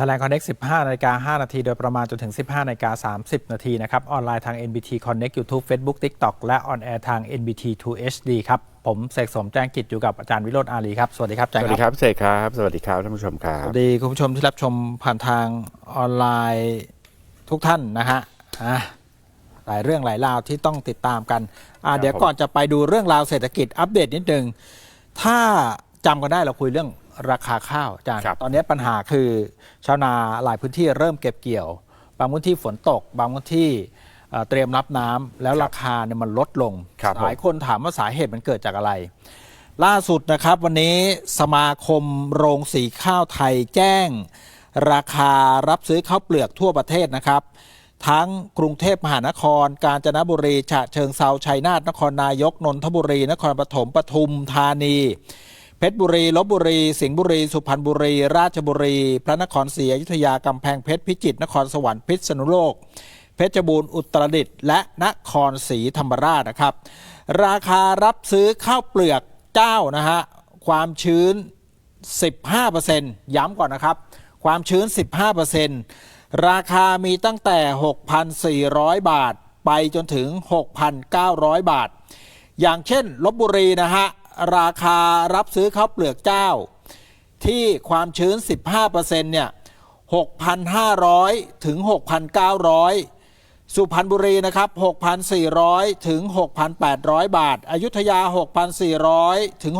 Thailand Connect 15นาฬิกา5นาทีโดยประมาณจนถึง 15นาฬิกา30 นาทีนะครับ ออนไลน์ทาง NBT Connect YouTube Facebook TikTok และออนแอร์ทาง NBT 2 HD ครับ ผมเสกสมแจ้งกิจอยู่กับอาจารย์วิโรจน์อารีครับ สวัสดีครับอาจารสย์วัสดีครับเสกครับ สวัสดีครับท่านผู้ชมครัสบวัสดีคุณผู้ชมที่รับชมผ่านทางออนไลน์ทุกท่านนะฮะอะหลายเรื่องหลายราวที่ต้องติดตามกันอะเดี๋ยวก่อนจะไปดูเรื่องราวเศรษฐกิจอัปเดตนิดนึงถ้าจำกันได้เราคุยเรื่อง ราคาข้าวอาจารย์ครับ ตอนนี้ปัญหาคือชาวนาหลายพื้นที่เริ่มเก็บเกี่ยว บางพื้นที่ฝนตก บางพื้นที่เอ่อเตรียมรับน้ำแล้วราคาเนี่ยมันลดลงครับผม หลายคนถามว่าสาเหตุมันเกิดจากอะไร ล่าสุดนะครับวันนี้สมาคมโรงสีข้าวไทยแจ้ง ราคารับซื้อข้าวเปลือกทั่วประเทศนะครับ ทั้งกรุงเทพมหานคร กาญจนบุรีฉะเชิงเซาชัยนาทนครนายกนนทบุรี นครปฐมปทุมธานี เพชรบุรีลบบุรี สิงห์บุรี สุพรรณบุรี ราชบุรี พระนครศรีอยุธยากำแพงเพชรพิจิตรนครสวรรค์พิษณุโลก เพชรบูรณ์อุตรดิตถ์และนครศรีธรรมราชนะครับ ราคารับซื้อข้าวเปลือกเจ้านะฮะความชื้น 15%ย้ำก่อนนะครับ ความชื้น 15%ราคามีตั้งแต่ 6,400 บาท ไปจนถึง 6,900 บาท อย่างเช่นลบบุรีนะฮะ ราคารับซื้อข้าวเปลือกเจ้า ที่ความชื้น 15%เนี่ย 6,500 ถึง 6,900 สุพรรณบุรีนะครับ 6,400 ถึง 6,800 บาท อยุธยา 6,400 ถึง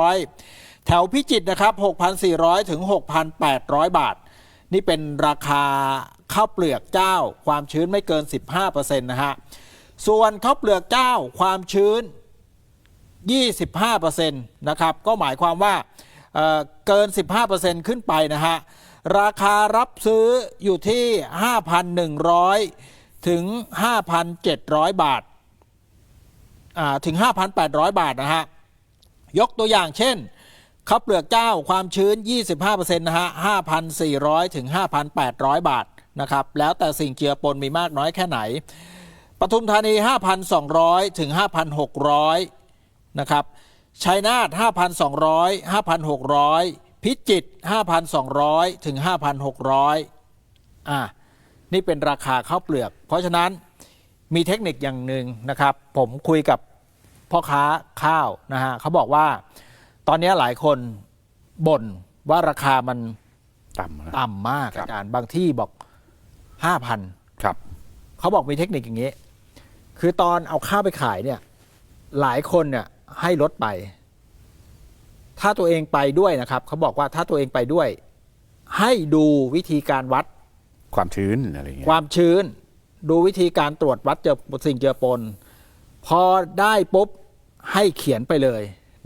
6,800 แถวพิจิตรนะครับ 6,400 ถึง 6,800 บาท นี่เป็นราคาข้าวเปลือกเจ้า ความชื้นไม่เกิน 15%นะฮะส่วนข้าวเปลือกเจ้า ความชื้น 25%นะครับก็หมายความว่าเเกิน 15%ขึ้นไปนะฮะราคารับซื้ออยู่ที่ 5,100 ถึง 5,700 บาทถึง 5,800 บาทนะฮะยกตัวอย่างเช่นข้าวเปลือกเจ้าความชื้น 25%นะฮะ 5,400 ถึง 5,800 บาทนะครับแล้วแต่สิ่งเจือปนมีมากน้อยแค่ไหนปทุมธานี 5,200 ถึง 5,600 นะครับชัยนาท5,200 5,600 พิจิตร5,200 ถึง 5,600 อ่า นี่เป็นราคาข้าวเปลือก เพราะฉะนั้นมีเทคนิคอย่างหนึ่งนะครับ ผมคุยกับพ่อค้าข้าวนะฮะเขาบอกว่า ตอนนี้หลายคนบ่นว่าราคามันต่ำนะต่ำมากครับอาจารย์บางที่บอก 5,000 ครับ เขาบอกมีเทคนิคอย่างนี้ คือตอนเอาข้าวไปขายเนี่ย หลายคนเนี่ย ให้ลดไป ถ้าตัวเองไปด้วยนะครับเขาบอกว่าถ้าตัวเองไปด้วย ให้ดูวิธีการวัดความชื้นอะไรอย่างเงี้ความชื้น ดูวิธีการตรวจวัดเจอสิ่งเจือปน พอได้ปุ๊บให้เขียนไปเลย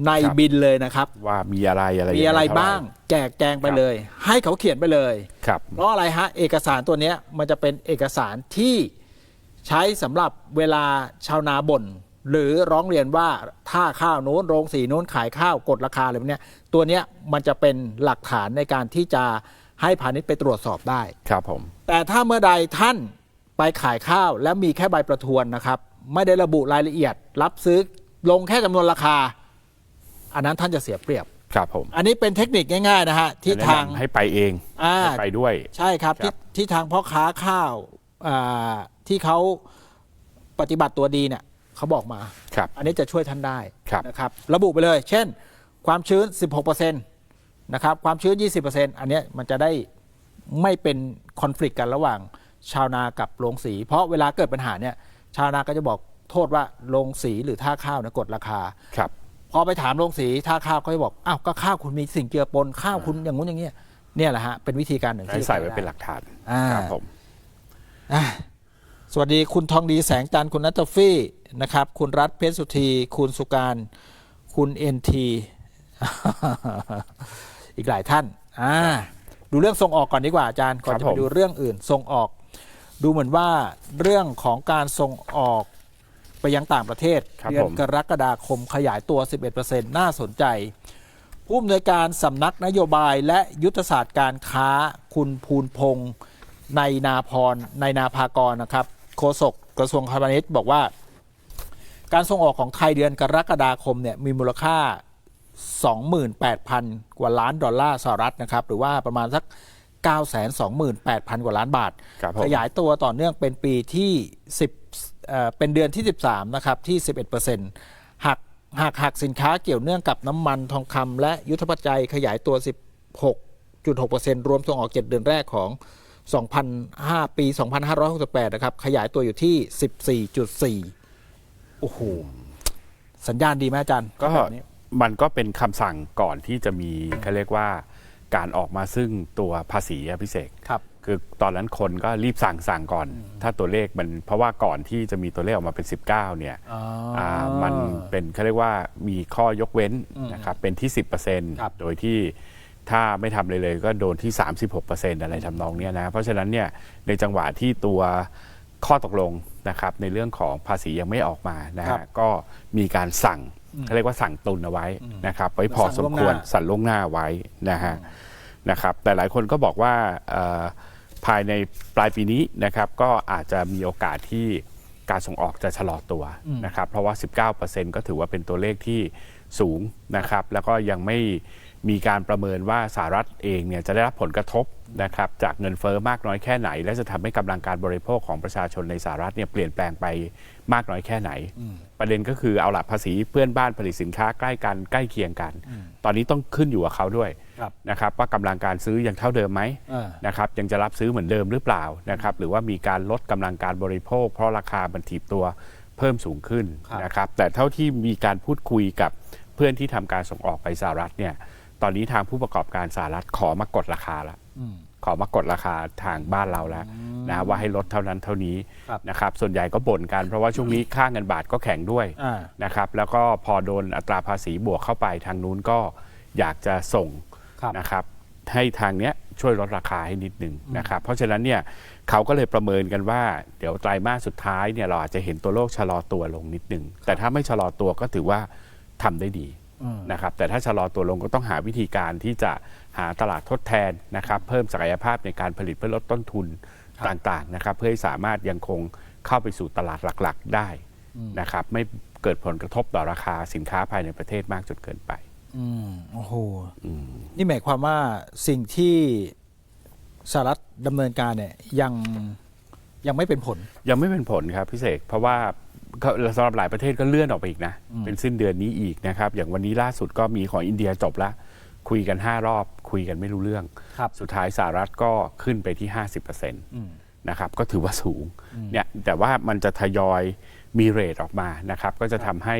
ในบินเลยนะครับ ว่ามีอะไรอะไรมีอะไรยังงเท่หบ้าง แจกแจงไปเลย ให้เขาเขียนไปเลยครับเพราะอะไรฮะเอกสารตัวเนี้ยมันจะเป็นเอกสารที่ใช้สำหรับเวลาชาวนาบ่น หรือร้องเรียนว่าถ้าข้าวนู้นโรงสีนู้นขายข้าวกดราคาอะไรพวกเนี้ยตัวเนี้ยมันจะเป็นหลักฐานในการที่จะให้พาณิชย์ไปตรวจสอบได้ ครับผม แต่ถ้าเมื่อใดท่านไปขายข้าว แล้วมีแค่ใบประทวนนะครับ ไม่ได้ระบุรายละเอียด รับซื้อลงแค่จำนวนราคา อันนั้นท่านจะเสียเปรียบ ครับผมอันนี้เป็นเทคนิคง่ายๆนะฮะที่แนะนำทาง ให้ไปเองอ่า ให้ไปด้วย ใช่ครับครัที่บ ที่ทางพ่อค้าข้าวอ่าที่เขาปฏิบัติตัวดีเนี่ย เขาบอกมา ครับอันนี้จะช่วยท่านได้ครับ นะครับ ระบุไปเลย เช่น ความชื้น 16%นะครับ ความชื้น 20%อันเนี้ยมันจะได้ไม่เป็นคอน FLICT กันระหว่างชาวนากับโรงสี เพราะเวลาเกิดปัญหาเนี่ยชาวนาก็จะบอกโทษว่าโรงสีหรือท่าข้าวเนี่ยกดราคา ครับ พอไปถามโรงสีท่าข้าวเขาจะบอก อ้าว ก็ข้าวคุณมีสิ่งเจือปน ข้าวคุณอย่างงู้นอย่างเงี้ย เนี่ยแหละฮะ เป็นวิธีการหนึ่งให้ที่ ใส่ไว้ด้เป็นหลักฐานอ่า ครับผม อะสวัสดีคุณทองดีแสงจันทร์คุณนัตฟี่ นะครับ คุณรัฐเพชรสุธีคุณสุการคุณเอ็นทีอีกหลายท่านอ่าดูเรื่องส่งออกก่อนดีกว่าอาจารย์ก่อนครับจะไปผมดูเรื่องอื่นส่งออก ดูเหมือนว่าเรื่องของการส่งออกไปยังต่างประเทศครับเดือนผมกรกฎาคมขยายตัว 11%น่าสนใจ ผู้อำนวยการสำนักนโยบายและยุทธศาสตร์การค้าคุณภูนพงศ์ในนาพรในนาภากรนะครับ โฆษกกระทรวงคมนาคมบอกว่า การส่งออกของไทยเดือนกรกฎาคมเนี่ยมีมูลค่า 28,000 กว่าล้านดอลลาร์สหรัฐนะครับหรือว่าประมาณสัก 928,000 กว่าล้านบาท ครับผม ขยายตัวต่อเนื่องเป็นปีที่ 10เอ่อเป็นเดือนที่ 13 นะครับ ที่ 11%หักหากหักสินค้าเกี่ยวเนื่องกับน้ำมันทองคำและยุทธปัจจัยขยายตัว 16.6%รวมส่งออก 7 เดือนแรกของ 2005 ปี 2568 นะครับ ขยายตัวอยู่ที่ 14.4 โอ้โหสัญญาณดีไหมอาจารย์ก็ แบบนี้ มันก็เป็นคำสั่งก่อนที่จะมีเขาเรียกว่าการออกมาซึ่งตัวภาษีอะพิเศษครับ คือตอนนั้นคนก็รีบสั่งสั่งก่อน ถ้าตัวเลขมันเพราะว่าก่อนที่จะมีตัวเลขออกมาเป็น 19เนี่ยอ๋ออ่ามันเป็นเขาเรียกว่ามีข้อยกเว้นนะครับเป็นที่ ครับ 10%โดยที่ถ้าไม่ทำเลยเลยก็โดนที่ 36%อะไรทำนองเนี้ยนะเพราะฉะนั้นเนี่ยในจังหวะที่ตัวข้อตกลง นะครับในเรื่องของภาษียังไม่ออกมานะครัฮะบก็มีการสั่งเขาเรียกว่าสั่งตุนเอาไว้นะครับไว้พอสมควรสั่งล่วงหน้าสั่นล่วงหน้าไว้นะฮะนะครับแต่หลายคนก็บอกว่าเอ่อภายในปลายปีนี้นะครับก็อาจจะมีโอกาสที่การส่งออกจะชะลอตัวนะครับเพราะว่า 19%ก็ถือว่าเป็นตัวเลขที่สูงนะครับแล้วก็ยังไม่ มีการประเมินว่าสหรัฐเองเนี่ยจะได้รับผลกระทบนะครับจากเงินเฟ้อมากน้อยแค่ไหน และจะทำให้กำลังการบริโภคของประชาชนในสหรัฐเนี่ยเปลี่ยนแปลงไปมากน้อยแค่ไหน ประเด็นก็คือเอาหลักภาษีเพื่อนบ้านผลิตสินค้าใกล้กันใกล้เคียงกัน ตอนนี้ต้องขึ้นอยู่กับเขาด้วยครับนะครับว่ากำลังการซื้อยังเท่าเดิมไหมอ่านะครับยังจะรับซื้อเหมือนเดิมหรือเปล่านะครับหรือว่ามีการลดกำลังการบริโภค เพราะราคามันถีบตัวเพิ่มสูงขึ้นครับนะครับแต่เท่าที่มีการพูดคุยกับเพื่อนที่ทำการส่งออกไปสหรัฐเนี่ย ตอนนี้ทางผู้ประกอบการสหรัฐขอมากดราคาแล้วอืมขอมากดราคาทางบ้านเราแล้วนะว่าให้ลดเท่านั้นเท่านี้ครับนะครับส่วนใหญ่ก็บ่นกันเพราะว่าช่วงนี้ค่าเงินบาทก็แข็งด้วยอ่านะครับแล้วก็พอโดนอัตราภาษีบวกเข้าไปทางนู้นก็อยากจะส่งครับนะครับให้ทางเนี้ยช่วยลดราคาให้นิดหนึ่งนะครับเพราะฉะนั้นเนี่ยเขาก็เลยประเมินกันว่า เดี๋ยวไตรมาสสุดท้ายเนี่ยเราอาจจะเห็นตัวโลกชะลอตัวลงนิดหนึ่งแต่ถ้าไม่ชะลอตัวก็ถือว่าทำได้ดีอืม นะครับแต่ถ้าชะลอตัวลงก็ต้องหาวิธีการที่จะหาตลาดทดแทนนะครับเพิ่มศักยภาพในการผลิตเพื่อลดต้นทุนครับต่างๆนะครับเพื่อให้สามารถยังคงเข้าไปสู่ตลาดหลักๆ ได้นะครับไม่เกิดผลกระทบต่อราคาสินค้าภายในประเทศมากจนเกินไปอืมโอ้โหนี่หมายความว่าสิ่งที่สหรัฐดำเนินการเนี่ยยัง ยังไม่เป็นผล ยังไม่เป็นผลครับพี่เสกเพราะว่าก็สำหรับหลายประเทศก็เลื่อนออกไปอีกนะ เป็นสิ้นเดือนนี้อีกนะครับ อย่างวันนี้ล่าสุดก็มีของอินเดียจบละคุยกัน 5 รอบ คุยกันไม่รู้เรื่องครับสุดท้ายสหรัฐก็ขึ้นไปที่ 50%นะครับก็ถือว่าสูงเนี่ยแต่ว่ามันจะทยอยมีเรทออกมานะครับ ก็จะทำให้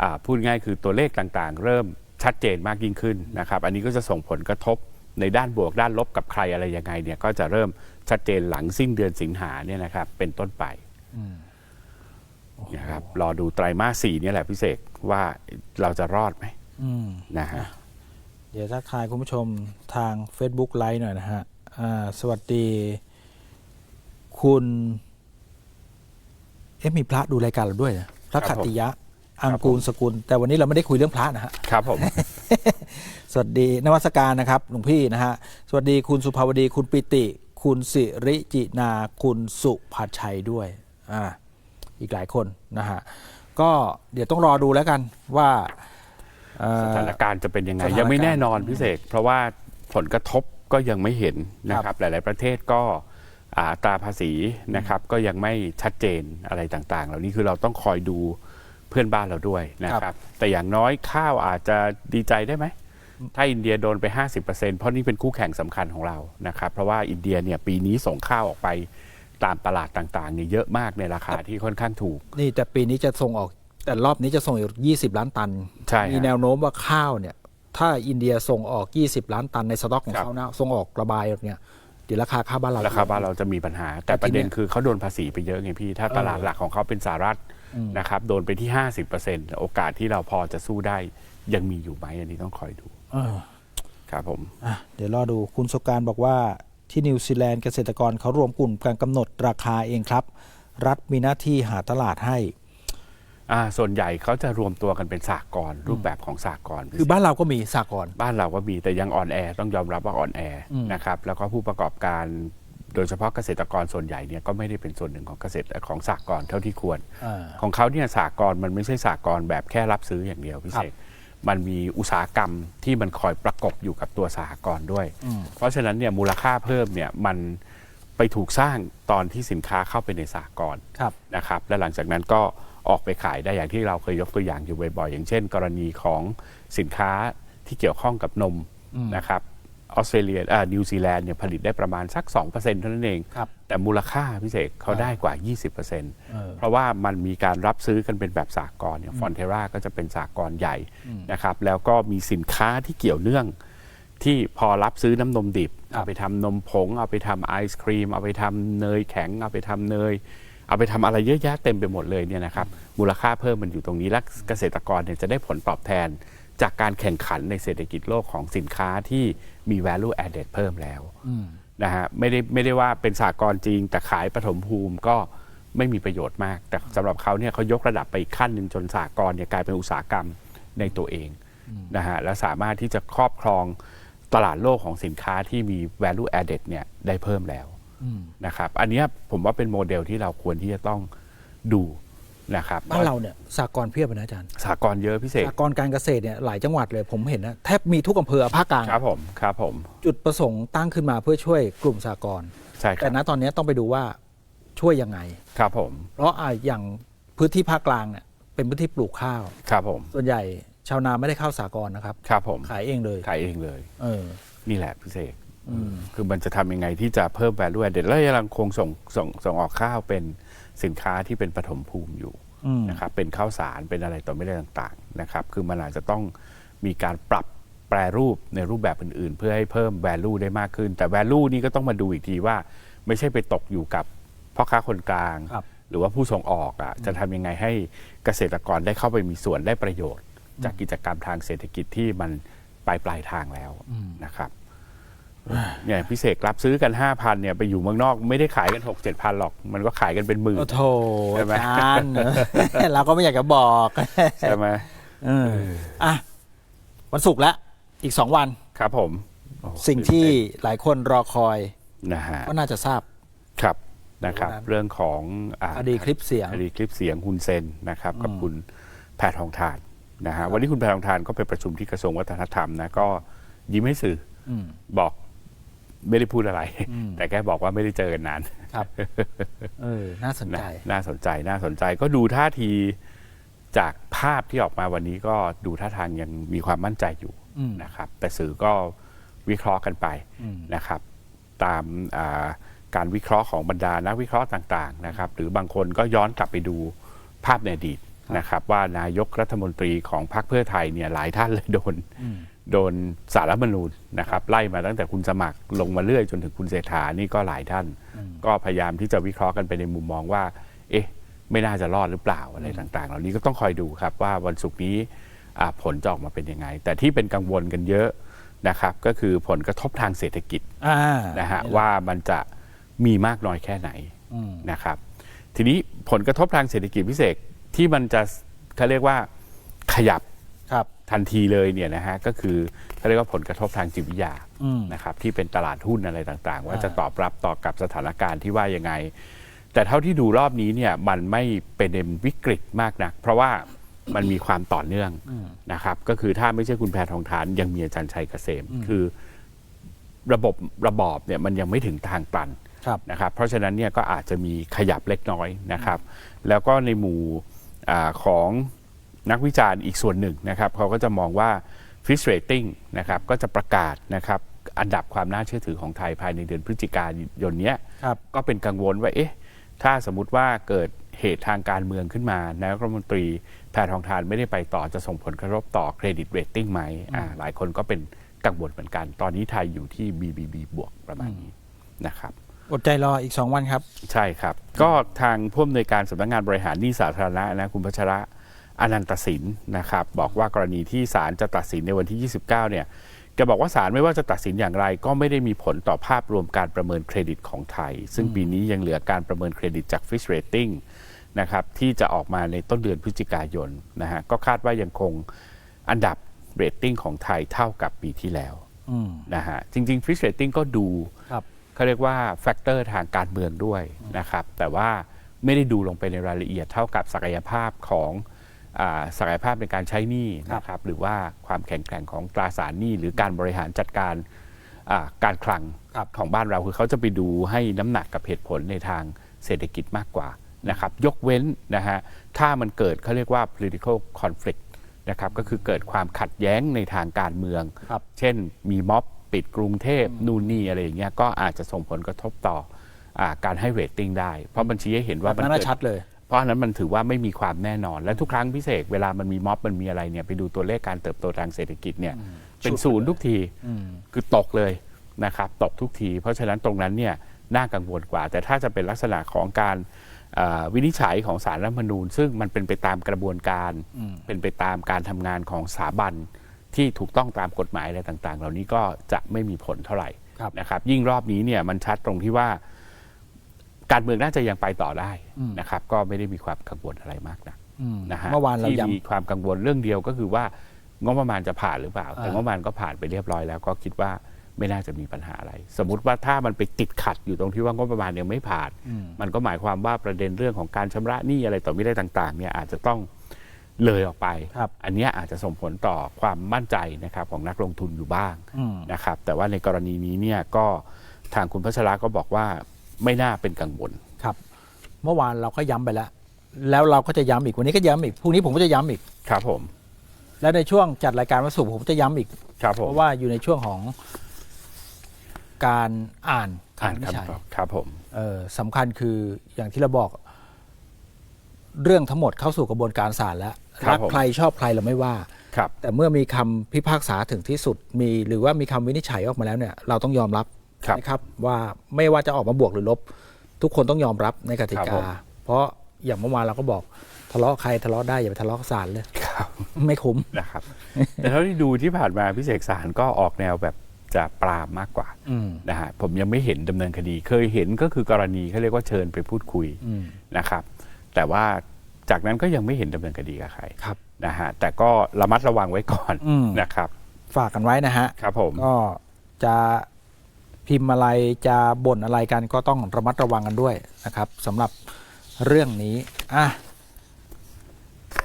อ่าพูดง่ายคือตัวเลขต่างๆ เริ่มชัดเจนมากยิ่งขึ้นนะครับ อันนี้ก็จะส่งผลกระทบในด้านบวกด้านลบกับใครอะไรยังไงเนี่ยก็จะเริ่ม ชัดเจนหลังสิ้นเดือนสิงหาเนี่ยนะครับ เป็นต้นไปนะครับรอดูไตรมาสสี่เนี่ยแหละพี่เสกว่าเราจะรอดไหมอืมนะฮะเดี๋ยวทักทายคุณผู้ชมทาง Facebook ไลฟ์หน่อยนะฮะอ่าสวัสดี คุณ เอ๊ะมีพระดูรายการเราด้วยนะพระครัขับผมตติยะอังกูลสกุล แต่วันนี้เราไม่ได้คุยเรื่องพระนะฮะครับผม สวัสดีนวัสการนะครับหลวงพี่นะฮะ สวัสดีคุณสุภาวดีคุณปิติ คุณสิริจินาคุณสุภาชัยด้วยอ่าอีกหลายคนนะฮะก็เดี๋ยวต้องรอดูแล้วกันว่าเอ่อสถานการณ์จะเป็นยังไงสถานการณ์ยังไม่แน่นอนพิเศษ เพราะว่าผลกระทบก็ยังไม่เห็นนะครับ หลาย ๆ ประเทศก็อาอัตราภาษีนะครับ ก็ยังไม่ชัดเจนอะไรต่าง ๆ เหล่านี้คือเราต้องคอยดูเพื่อนบ้านเราด้วยนะครับ แต่อย่างน้อยข้าวอาจจะดีใจได้ไหม ถ้าอินเดียโดนไป 50%เพราะนี่เป็นคู่แข่งสำคัญของเรานะครับเพราะว่าอินเดียเนี่ยปีนี้ส่งข้าวออกไปตามตลาดต่างๆเนี่ยเยอะมากในราคาที่ค่อนข้างถูก นี่แต่ปีนี้จะส่งออกแต่รอบนี้จะส่งอีก20 ล้านตันใช่ฮะมีแนวโน้มว่าข้าวเนี่ยถ้าอินเดียส่งออก 20 ล้านตันในสต็อกของครับเขานะส่งออกระบายเนี่ยเดี๋ยวราคาข้าวบ้านเราราคาบ้านเราจะมีปัญหา แต่แต่ทีประเด็นเนี้ยคือเขาโดนภาษีไปเยอะไงพี่ ถ้าตลาดหลักของเขาเป็นสหรัฐนะครับโดนไปที่ 50%โอกาสที่เราพอจะสู้ได้ยังมีอยู่ไหมอันนี้ต้องคอยดู เออครับผม อะเดี๋ยวรอดูคุณสการบอกว่าที่นิวซีแลนด์เกษตรกรเขารวมกลุ่มการกำหนดราคาเองครับ รัฐมีหน้าที่หาตลาดให้ อ่าส่วนใหญ่เขาจะรวมตัวกันเป็นสากลรูปแบบของสากลคือบ้านเราก็มีสากล บ้านเราก็มีแต่ยังอ่อนแอต้องยอมรับว่าอ่อนแออืมนะครับแล้วก็ผู้ประกอบการ โดยเฉพาะเกษตรกรส่วนใหญ่เนี่ยก็ไม่ได้เป็นส่วนหนึ่งของเกษตรของสากลเท่าที่ควร อ่า ของเขาเนี่ยสากลมันไม่ใช่สากลแบบแค่รับซื้ออย่างเดียวพิเศษ มันมีอุตสาหกรรมที่มันคอยประกบอยู่กับตัวสหกรณ์ด้วย เพราะฉะนั้นเนี่ยมูลค่าเพิ่มเนี่ยมันไปถูกสร้างตอนที่สินค้าเข้าไปในสหกรณ์ครับนะครับและหลังจากนั้นก็ออกไปขายได้อย่างที่เราเคยยกตัวอย่างอยู่บ่อยๆอย่างเช่น กรณีของสินค้าที่เกี่ยวข้องกับนมนะครับ ออสเตรเลียอ่านิวซีแลนด์เนี่ยผลิตได้ประมาณสัก 2%เท่านั้นเอง ครับแต่มูลค่าพิเศษเขาได้กว่า 20%เพราะว่ามันมีการรับซื้อกันเป็นแบบสากลเนี่ยฟอนเทราก็จะเป็นสากลใหญ่นะครับ แล้วก็มีสินค้าที่เกี่ยวเนื่อง ที่พอรับซื้อน้ำนมดิบเอาไปทำนมผง เอาไปทำไอศครีม เอาไปทำเนยแข็ง เอาไปทำเนย เอาไปทำอะไรเยอะแยะเต็มไปหมดเลยเนี่ยนะครับมูลค่าเพิ่มมันอยู่ตรงนี้และเกษตรกรเนี่ยจะได้ผลตอบแทน จากการแข่งขันในเศรษฐกิจโลกของสินค้าที่มี value added เพิ่มแล้วนะฮะไม่ได้ไม่ได้ว่าเป็นสากลจริง แต่ขายปฐมภูมิก็ไม่มีประโยชน์มาก แต่สำหรับเขาเนี่ยเขายกระดับไปอีกขั้นหนึ่งจนสากลเนี่ยกลายเป็นอุตสาหกรรมในตัวเองนะฮะและสามารถที่จะครอบครองตลาดโลกของสินค้าที่มี value added เนี่ยได้เพิ่มแล้วนะครับ อันเนี้ยผมว่าเป็นโมเดลที่เราควรที่จะต้องดู นะครับบ้านเราเนี่ยสากลเพียบเลยนะอาจารย์สากลเยอะพิเศษสากลการเกษตรเนี่ยหลายจังหวัดเลยผมเห็นนะแทบมีทุกอำเภอภาคกลางครับผมครับผม จุดประสงค์ตั้งขึ้นมาเพื่อช่วยกลุ่มสากลใช่คแต่รับณตอนนี้ต้องไปดูว่าช่วยยังไงครับผม เพราะอะอย่างพื้นที่ภาคกลางเนี่ยเป็นพื้นที่ปลูกข้าวครับผม ส่วนใหญ่ชาวนาไม่ได้เข้าสากลนะครับครับผมขายเองเลยขายเองเลย เออ นี่แหละพิเศษคือมันจะทำยังไงที่จะเพิ่ม value added แล้วยังคงส่งส่งส่งออกข้าวเป็น สินค้าที่เป็นปฐมภูมิอยู่อืมนะครับเป็นข้าวสารเป็นอะไรต่อไม่ได้ต่างๆนะครับคือมันอาจจะต้องมีการปรับแปรรูปในรูปแบบอื่น ๆ เพื่อให้เพิ่ม value ได้มากขึ้น แต่ value นี่ก็ต้องมาดูอีกทีว่า ไม่ใช่ไปตกอยู่กับพ่อค้าคนกลางครับหรือว่าผู้ส่งออกอะจะทำยังไงให้เกษตรกรได้เข้าไปมีส่วนได้ประโยชน์ จากกิจกรรมทางเศรษฐกิจที่มันปลายปลายทางแล้วนะครับ เนี่ยพิเศษรับซื้อกัน 5,000เนี่ยไปอยู่เมืองนอกไม่ได้ขายกัน 6 7 พันหรอก มันก็ขายกันเป็นหมื่นโอ้โถใช่ไหมอาจารย์เราก็ไม่อยากจะบอกใช่ไหมเอออะวันศุกร์แล้วอีกสองวันครับผมโอ้สิ่งที่หลายคนรอคอยนะฮะก็น่าจะทราบครับนะครับวันนั้นเรื่องของาคดีคลิปเสียงคดีคลิปเสียงคุณเซนนะครับ กับอืมคุณแพทองทานนะฮะวันนี้คุณแพทองทานก็ไปประชุมที่กระทรวงวัฒนธรรมนะก็ยิ้มให้สื่ออืมบอก ไม่ได้พูดอะไรอืมแต่แค่บอกว่าไม่ได้เจอกันนานครับเออน่าสนนะใจ น่าสนใจน่าสนใจก็ดูท่าทีจากภาพที่ออกมาวันนี้ก็ดูท่าทางยังมีความมั่นใจอยู่อืมนะครับ แต่สื่อก็วิเคราะห์กันไปอืมนะครับ ตามอ่าการวิเคราะห์ของบรรดานักวิเคราะห์ต่างๆนะครับ หรือบางคนก็ย้อนกลับไปดูภาพในอดีตนะครับ ว่านายกรัฐมนตรีของพรรคเพื่อไทยเนี่ยหลายท่านเลยโดนอืม โดนสารรัฐธรรมนูญนะครับไล่มาตั้งแต่คุณสมัครลงมาเรื่อยจนถึงคุณเศรษฐานี่ก็หลายท่าน ก็พยายามที่จะวิเคราะห์กันไปในมุมมองว่า เอ๊ะ ไม่น่าจะรอดหรือเปล่าอะไรต่าง ๆ เหล่านี้ก็ต้องคอยดูครับว่าวันศุกร์นี้อ่าผลจะออกมาเป็นยังไง แต่ที่เป็นกังวลกันเยอะนะครับ ก็คือผลกระทบทางเศรษฐกิจอ่านะฮะว่ามันจะมีมากน้อยแค่ไหนอืมนะครับ ทีนี้ผลกระทบทางเศรษฐกิจพิเศษที่มันจะเขาเรียกว่าขยับ ครับ ทันทีเลยเนี่ยนะฮะก็คือเขาเรียกว่าผลกระทบทางจิตวิทยาอืมนะครับที่เป็นตลาดหุ้นอะไรต่างๆว่าอ่าจะตอบรับต่อกับสถานการณ์ที่ว่ายังไง แต่เท่าที่ดูรอบนี้เนี่ยมันไม่เป็นวิกฤตมากนัก เพราะว่ามันมีความต่อเนื่องนะครับ ก็คือถ้าไม่ใช่คุณแพทองทานยังมีอาจารย์ชัยเกษม คือระบบระบอบเนี่ยมันยังไม่ถึงทางตันครับนะครับ เพราะฉะนั้นเนี่ยก็อาจจะมีขยับเล็กน้อยนะครับ แล้วก็ในหมู่อาของ นักวิจารณ์อีกส่วนหนึ่งนะครับเขาก็จะมองว่า Fish Rating นะครับก็จะประกาศนะครับอันดับความน่าเชื่อถือของไทยภายในเดือนพฤศจิกายนเนี้ยครับก็เป็นกังวลว่าเอ๊ะถ้าสมมติว่าเกิดเหตุทางการเมืองขึ้นมา นายกรัฐมนตรีแพทองทานไม่ได้ไปต่อจะส่งผลกระทบต่อเครดิตเรตติ้งไหมอ่าหลายคนก็เป็นกังวลเหมือนกัน ตอนนี้ไทยอยู่ที่ BBB บวกประมาณนี้นะครับอดใจรออีกสองวันครับ ใช่ครับ ก็ทางผู้อำนวยการสำนักงานบริหารหนี้สาธารณะนะคุณพัชระ อนันตสินนะครับบอกว่ากรณีที่ศาลจะตัดสินในวันที่ 29 เนี่ยแกบอกว่าศาลไม่ว่าจะตัดสินอย่างไร ก็ไม่ได้มีผลต่อภาพรวมการประเมินเครดิตของไทย ซึ่งปีนี้ยังเหลือการประเมินเครดิตจาก Fitch Rating นะครับที่จะออกมาในต้นเดือนพฤศจิกายนนะฮะก็คาดว่ายังคงอันดับเรตติ้งของไทยเท่ากับปีที่แล้วอืมนะฮะจริงๆ Fitch Rating ก็ดูครับเขาเรียกว่าแฟกเตอร์ทางการเมืองด้วยนะครับแต่ว่าไม่ได้ดูลงไปในรายละเอียดเท่ากับศักยภาพของอ่า ศักยภาพในการใช้หนี้นะครับหรือว่าความแข็งแกร่งของตราสารหนี้หรือการบริหารจัดการอ่าการคลังครับของบ้านเราคือเขาจะไปดูให้น้ำหนักกับเหตุผลในทางเศรษฐกิจมากกว่านะครับยกเว้นนะฮะถ้ามันเกิดเขาเรียกว่า political conflict นะครับก็คือเกิดความขัดแย้งในทางการเมืองครับเช่นมีม็อบปิดกรุงเทพนู่นนี่อะไรอย่างเงี้ยก็อาจจะส่งผลกระทบต่ออาการให้เรตติ้งได้ เพราะบัญชีให้เห็นว่ามันนั่นเกินะดชัดเลย เพราะอันนั้นมันถือว่าไม่มีความแน่นอน และทุกครั้งพิเศษเวลามันมีม็อบมันมีอะไรเนี่ยไปดูตัวเลขการเติบโตทางเศรษฐกิจเนี่ยเป็นศูนย์ทุกทีอืมคือตกเลยนะครับตกทุกที เพราะฉะนั้นตรงนั้นเนี่ยน่ากังวลกว่า แต่ถ้าจะเป็นลักษณะของการเอ่อวินิจฉัยของสารรัฐธรรมนูญ ซึ่งมันเป็นไปตามกระบวนการอืมเป็นไปตามการทำงานของสถาบันที่ถูกต้องตามกฎหมายอะไรต่าง ๆ เหล่านี้ก็จะไม่มีผลเท่าไหร่ครับนะครับ ยิ่งรอบนี้เนี่ยมันชัดตรงที่ว่า การเมืองน่าจะยังไปต่อได้อืมนะครับ ก็ไม่ได้มีความกังวลอะไรมากนะอืมนะฮะเมื่อวานเราที่ย้มีความกังวลเรื่องเดียวก็คือว่างบประมาณจะผ่านหรือเปล่า แต่อ่างบประมาณก็ผ่านไปเรียบร้อยแล้วก็คิดว่าไม่น่าจะมีปัญหาอะไร สมมุติว่าถ้ามันไปติดขัดอยู่ตรงที่ว่างบประมาณยังไม่ผ่านอืมมันก็หมายความว่าประเด็นเรื่องของการชำระหนี้อะไรต่อไม่ได้ต่าง ๆ เนี่ยอาจจะต้องเลยออกไปครับอันเนี้ยอาจจะส่งผลต่อความมั่นใจนะครับของนักลงทุนอยู่บ้างอืมนะครับ แต่ว่าในกรณีนี้เนี่ยก็ทางคุณพัชระก็บอกว่า ไม่น่าเป็นกังวลครับ เมื่อวานเราก็ย้ำไปแล้ว แล้วเราก็จะย้ำอีกวันนี้ก็ย้ำอีกพรุ่งนี้ผมก็จะย้ำอีก ครับผม แล้วในช่วงจัดรายการวันศุกร์ผมจะย้ำอีก ครับผเพมราะว่าอยู่ในช่วงของการอ่านอ่านคำวินิจฉัยคำตอบครับผมเออสำคัญคืออย่างที่เราบอก เรื่องทั้งหมดเข้าสู่กระบวนการศาลแล้วครับรักผมใครชอบใครเราไม่ว่าครับ แต่เมื่อมีคำพิพากษาถึงที่สุดมี หรือว่ามีคำวินิจฉัยออกมาแล้วเนี่ย เราต้องยอมรับครับ นะครับว่าไม่ว่าจะออกมาบวกหรือลบ ทุกคนต้องยอมรับในกติครับกาผมเพราะอย่างเมื่อวานเราก็บอกทะเลาะใครทะเลาะได้อย่าไปทะเลาะกับศาลเลยครับไม่คุ้มนะครับแต่เท่าที่ดูที่ผ่านมาพิเศษสารก็ออกแนวแบบจะปรามมากกว่าอืมนะฮะผมยังไม่เห็นดำเนินคดี เคยเห็นก็คือกรณีเขาเรียกว่าเชิญไปพูดคุยอืมนะครับ แต่ว่าจากนั้นก็ยังไม่เห็นดำเนินคดีกับใครครับนะฮะแต่ก็ระมัดระวังไว้ก่อนอืมนะครับ ฝากกันไว้นะฮะครับผมก็จะ พิมพ์อะไรจะบ่นอะไรกันก็ต้องระมัดระวังกันด้วยนะครับสำหรับเรื่องนี้อะ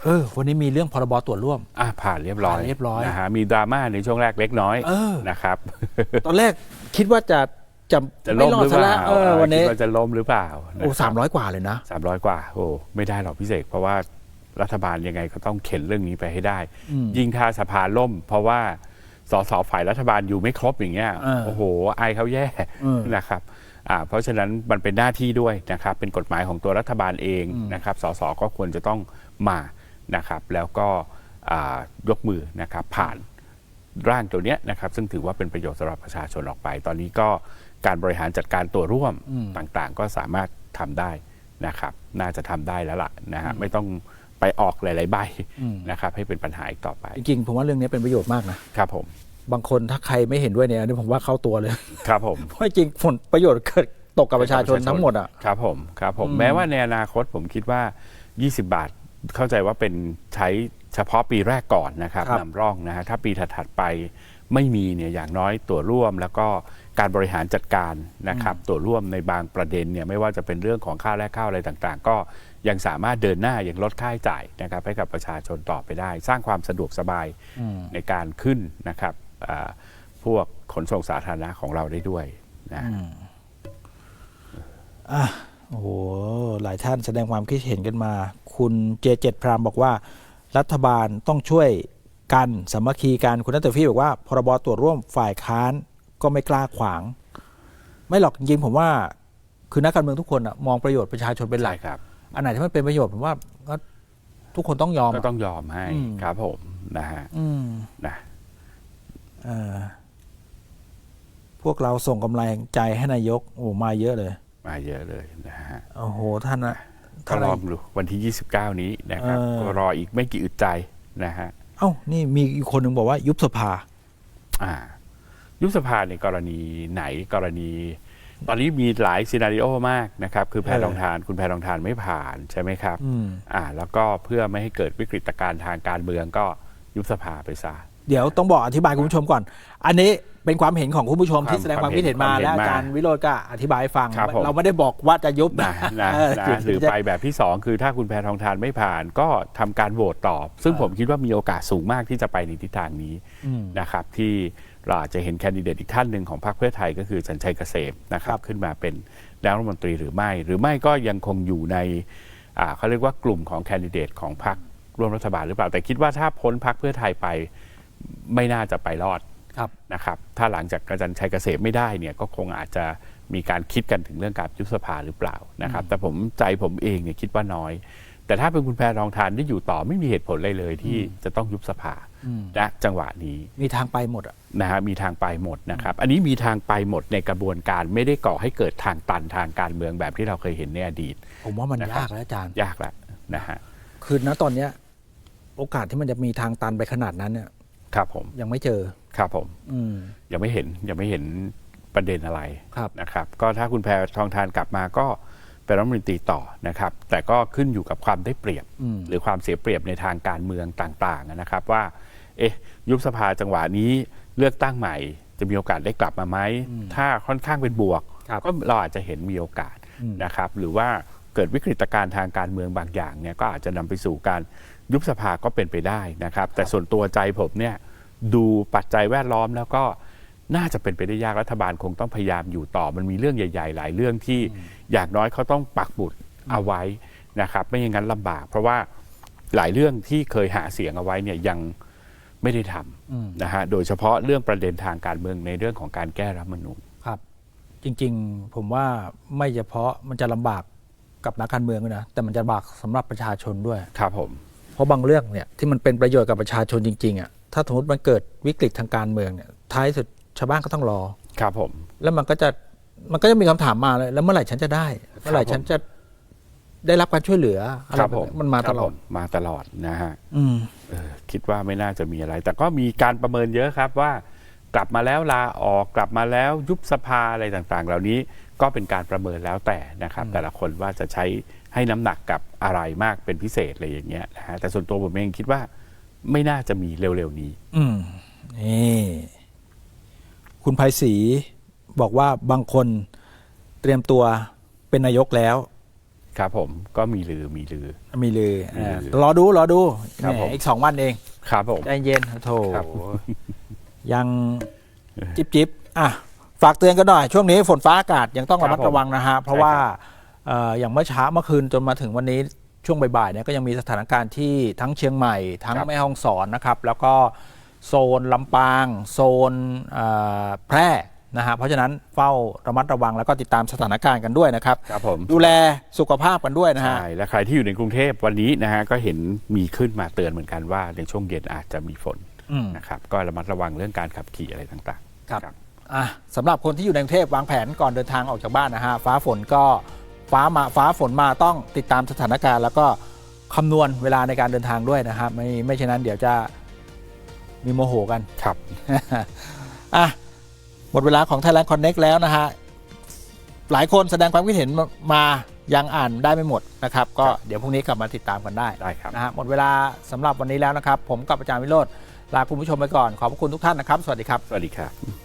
เออวันนี้มีเรื่องพรบตรวจร่วม อะผ่านเรียบร้อยผ่านเรียบร้อย นะฮะมีดราม่าในช่วงแรกเล็กน้อยเออ นะครับ ตอนแรกคิดว่าจะจะจะไม่ล่มรอหดรือซะเปแล้ล่าวเออวันนี้คิดว่าจะล้มหรือเปล่าโอ้สามร้อยกว่าเลยนะ สามร้อยกว่า โอ้ไม่ได้หรอกพี่เสกเพราะว่ารัฐบาลยังไงก็ต้องเข็นเรื่องนี้ไปให้ได้ อืม ยิ่งถ้าสภาล่ม เพราะว่า สสฝ่ายรัฐบาลอยู่ไม่ครบอย่างเงี้ยเออโอ้โหอายเขาแย่เออนะครับอ่าเพราะฉะนั้นมันเป็นหน้าที่ด้วยนะครับเป็นกฎหมายของตัวรัฐบาลเองอืมนะครับสสก็ควรจะต้องมานะครับ แล้วก็อ่ายกมือนะครับผ่านร่างตัวเนี้ยนะครับ ซึ่งถือว่าเป็นประโยชน์สำหรับประชาชนออกไป ตอนนี้ก็การบริหารจัดการตัวร่วมอืมต่างๆ ก็สามารถทำได้นะครับ น่าจะทำได้แล้วล่ะนะฮะไม่ต้องไปออกหลาย ๆ ใบอืมนะครับ ให้เป็นปัญหาอีกต่อไป จริงๆผมว่าเรื่องนี้เป็นประโยชน์มากนะครับผม บางคนถ้าใครไม่เห็นด้วยเนี่ยอันนี้ผมว่าเข้าตัวเลย ครับผม เพราะจริงๆผลประโยชน์เกิดตกกับประชาชนทั้งหมดอะ ครับผม ครับผมอืมแม้ว่าในอนาคตผมคิดว่า 20 บาทเข้าใจว่าเป็นใช้เฉพาะปีแรกก่อนนะครับนำร่องนะฮะ ถ้าปีถัดๆไปไม่มีเนี่ยอย่างน้อยตัวร่วมแล้วก็การบริหารจัดการนะครับตัวร่วมในบางประเด็นเนี่ยไม่ว่าจะเป็นเรื่องของค่าแรกข้าวอะไรต่างๆ ก็ยังสามารถเดินหน้ายังลดค่าใช้จ่ายนะครับให้กับประชาชนต่อไปได้ สร้างความสะดวกสบายอืมในการขึ้นนะครับอ่า พวกขนส่งสาธารณะของเราได้ด้วยนะอะโอ้โห หลายท่านแสดงความคิดเห็นกันมา คุณเจเจตพรามบอกว่า รัฐบาลต้องช่วยกันสามัคคีกัน คุณนัตเตอร์ฟี่บอกว่า พรบตรวจร่วมฝ่ายค้านก็ไม่กล้าขวาง ไม่หรอกจริงๆผมว่า คือนักการเมืองทุกคนอะมองประโยชน์ประชาชนเป็นหลัใช่กครับ อันไหนที่มันเป็นประโยชน์ผมว่าก็ทุกคนต้องยอมก็อะต้องยอมให้อืมครับผมนะฮะอืมนะเออ พวกเราส่งกำลังใจให้นายก โอ้มาเยอะเลย มาเยอะเลยนะฮะโอ้โหท่านนะก็ลองดูวันที่ 29 นี้นะครับเออก็รออีกไม่กี่อึดใจนะฮะเอ้านี่มีอีกคนหนึ่งบอกว่ายุบสภา อ่า ยุบสภาในกรณีไหนกรณีตอนนี้มีหลายซีนารีโอมากนะครับ คือแพเออทองทาน คุณแพทองทานไม่ผ่านใช่ไหมครับอืมอ่า แล้วก็เพื่อไม่ให้เกิดวิกฤตการณ์ทางการเมืองก็ยุบสภาไปซะ เดี๋ยวต้องบอกอธิบายคุณผู้ชมก่อน อันนี้เป็นความเห็นของคุณผู้ชมความที่แสดงความคิดเห็นมาความเห็นและอามาจารย์วิโรจน์ก็อธิบายให้ฟังครับผมเราไม่ได้บอกว่าจะยุบนะนะเออนะเดี๋ยวหรือจะไปแบบที่ 2 คือถ้าคุณแพทองทานไม่ผ่าน ก็ทำการโหวตตอบ ซึ่งผมคิดว่ามีโอกาสสูงมากที่จะไปในทิศทางนี้อืมนะครับที่เราอาจจะเห็นแคนดิเดตอีกท่านหนึ่งของพรรคเพื่อไทยก็คือสัญชัยเกษมนะครับขึ้นมาเป็นนายกรัฐมนตรีหรือไม่ หรือไม่ก็ยังคงอยู่ในอ่าเขาเรียกว่ากลุ่มของแคนดิเดตของพรรคร่วมรัฐบาลหรือเปล่าแต่คิดว่าถ้าพ้นพรรคเพื่อไทยไป ไม่น่าจะไปรอดครับนะครับ ถ้าหลังจากอาจารย์ชัยเกษมไม่ได้เนี่ยก็คงอาจจะมีการคิดกันถึงเรื่องการยุบสภาหรือเปล่านะครับ แต่ผมใจผมเองเนี่ยคิดว่าน้อย แต่ถ้าเป็นคุณแพรทองทานที่อยู่ต่อไม่มีเหตุผลเลยเลยที่จะต้องยุบสภาณจังหวะนี้มีทางไปหมดอะนะฮะมีทางไปหมดนะครับ อันนี้มีทางไปหมดในกระบวนการไม่ได้ก่อให้เกิดทางตันทางการเมืองแบบที่เราเคยเห็นในอดีต ผมว่ามันนะครับยากแล้วอาจารย์ยากแล้วนะฮะคือณตอนเนี้ยโอกาสที่มันจะมีทางตันไปขนาดนั้นเนี่ย ครับผมยังไม่เจอครับผมอืมยังไม่เห็นยังไม่เห็นประเด็นอะไรครับนะครับ ก็ถ้าคุณแพรทองทานกลับมาก็เป็นรัฐมนตรีต่อนะครับ แต่ก็ขึ้นอยู่กับความได้เปรียบอืมหรือความเสียเปรียบในทางการเมืองต่างๆนะครับว่า เอ๊ะ ยุบสภาจังหวะนี้เลือกตั้งใหม่ จะมีโอกาสได้กลับมาไหมถ้าค่อนข้างเป็นบวกครับก็เราอาจจะเห็นมีโอกาสนะครับ หรือว่า เกิดวิกฤตการณ์ทางการเมืองบางอย่างเนี่ยก็อาจจะนำไปสู่การยุบสภาก็เป็นไปได้นะครับ แต่ส่วนตัวใจผมเนี่ยดูปัจจัยแวดล้อมแล้วก็น่าจะเป็นไปได้ยากรัฐบาลคงต้องพยายามอยู่ต่อมันมีเรื่องใหญ่ ๆ หลายเรื่องที่อย่างน้อยเขาต้องปักบุตรเอาไว้นะครับไม่อย่างนั้นลำบาก เพราะว่าหลายเรื่องที่เคยหาเสียงเอาไว้เนี่ยยังไม่ได้ทำนะฮะโดยเฉพาะเรื่องประเด็นทางการเมืองในเรื่องของการแก้รัฐธรรมนูญครับ จริงๆ ผมว่าไม่เฉพาะมันจะลำบาก กับนักการเมืองด้วยนะแต่มันจะลำบากสำหรับประชาชนด้วยครับผม เพราะบางเรื่องเนี่ยที่มันเป็นประโยชน์กับประชาชนจริงๆอะถ้าสมมติมันเกิดวิกฤตทางการเมืองเนี่ยท้ายสุดชาวบ้านก็ต้องรอครับผม แล้วมันก็จะมันก็จะมีคำถามมาเลย แล้วเมื่อไหร่ฉันจะได้เมื่อไหร่ผมฉันจะได้รับการช่วยเหลืออะไรครับแบบผมนี้มันมาตลอดครับผมาตลอดนะฮะอืมเออคิดว่าไม่น่าจะมีอะไร แต่ก็มีการประเมินเยอะครับว่า กลับมาแล้วลาออกกลับมาแล้วยุบสภาอะไรต่างๆ เหล่านี้ ก็เป็นการประเมินแล้วแต่นะครับ แต่ละคนว่าจะใช้ให้น้ำหนักกับอะไรมากเป็นพิเศษอะไรอย่างเงี้ยนะฮะแต่ส่วนตัวผมเองคิดว่าไม่น่าจะมีเร็วๆนี้ อืมนี่คุณไพศรีบอกว่าบางคนเตรียมตัวเป็นนายกแล้ว ครับผมก็มีลือมีลือ มีเลยมีเลยรอดูรอดูครับแหมผมอีกสองวันเองครับผม ใจเย็นโถครับยังจิบจิบอะ ฝากเตือนกันหน่อยช่วงนี้ฝนฟ้าอากาศยังต้องระมัดครับผมระวังนะฮะเพราะใช่ว่าครับเอ่ออย่างเมื่อเช้าเมื่อคืนจนมาถึงวันนี้ช่วงบ่ายๆเนี่ยก็ยังมีสถานการณ์ที่ทั้งเชียงใหม่ ทั้งแม่ฮ่องสอนนะครับ แล้วก็โซนลำปาง โซนเอ่อแพร่นะฮะเพราะฉะนั้นเฝ้าระมัดระวังแล้วก็ติดตามสถานการณ์กันด้วยนะครับครับผมดูแลสุขภาพกันด้วยนะฮะใช่และใครที่อยู่ในกรุงเทพวันนี้นะฮะก็เห็นมีขึ้นมาเตือนเหมือนกันว่าในช่วงเย็นอาจจะมีฝนอืมนะครับก็ระมัดระวังเรื่องการขับขี่อะไรต่างๆครับ อะสำหรับคนที่อยู่ในกรุงเทพวางแผนก่อนเดินทางออกจากบ้านนะฮะฟ้าฝนก็ฟ้ามาฟ้าฝนมาต้องติดตามสถานการณ์ แล้วก็คำนวณเวลาในการเดินทางด้วยนะฮะไม่ไม่เช่นนั้นเดี๋ยวจะมีโมโหกัน ครับ อะหมดเวลาของ Thailand Connect แล้วนะฮะ หลายคนแสดงความคิดเห็นมายังอ่านได้ไม่หมดนะครับ ก็เดี๋ยวพรุ่งนี้กลับมาติดตามกันได้ได้ครับ นะฮะหมดเวลาสำหรับวันนี้แล้วนะครับ ผมกับอาจารย์วิโรธลาคุณผู้ชมไปก่อน ขอบพระคุณทุกท่านนะครับ สวัสดีครับ สวัสดีครับ